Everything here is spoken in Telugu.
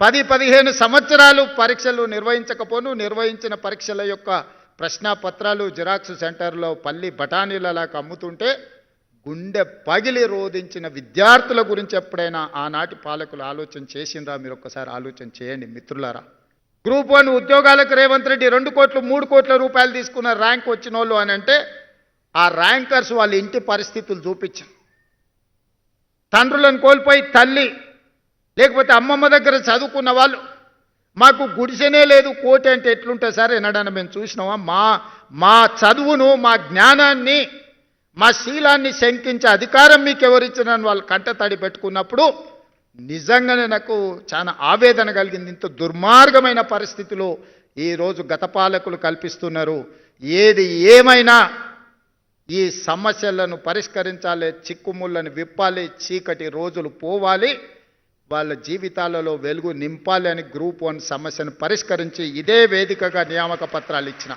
పది పదిహేను సంవత్సరాలు పరీక్షలు నిర్వహించకపోను నిర్వహించిన పరీక్షల యొక్క ప్రశ్నపత్రాలు జిరాక్స్ సెంటర్లో పల్లి బఠానీలలాగా అమ్ముతుంటే గుండె పగిలి రోధించిన విద్యార్థుల గురించి ఎప్పుడైనా ఆనాటి పాలకులు ఆలోచన చేసిండ్రా? మీరు ఒక్కసారి ఆలోచన చేయండి మిత్రులారా. గ్రూప్ వన్ ఉద్యోగాలకు రేవంత్ రెడ్డి రెండు కోట్లు మూడు కోట్ల రూపాయలు తీసుకున్న ర్యాంక్ వచ్చిన వాళ్ళు అని అంటే ఆ ర్యాంకర్స్ వాళ్ళ ఇంటి పరిస్థితులు చూపించారు. తండ్రులను కోల్పోయి తల్లి లేకపోతే అమ్మమ్మ దగ్గర చదువుకున్న వాళ్ళు మాకు గుడిసెనే లేదు కోటి అంటే ఎట్లుంటుంది సార్ ఎన్నడన్నా మేము చూసినామా? మా మా చదువును మా జ్ఞానాన్ని మా శీలాన్ని శంకించే అధికారం మీకు ఎవరిచ్చినని వాళ్ళు కంటతడి పెట్టుకున్నప్పుడు నిజంగానే నాకు చాలా ఆవేదన కలిగింది. ఇంత దుర్మార్గమైన పరిస్థితిలో ఈరోజు గత పాలకులు కల్పిస్తున్నారు. ఏది ఏమైనా ఈ సమస్యలను పరిష్కరించాలి చిక్కుముళ్ళను విప్పాలి చీకటి రోజులు పోవాలి. వాళ్ళ జీవితాలలో వెలుగు నింపాలి అని గ్రూప్ వన్ సమస్యను పరిష్కరించి ఇదే వేదికగా నియామక పత్రాలు ఇచ్చిన.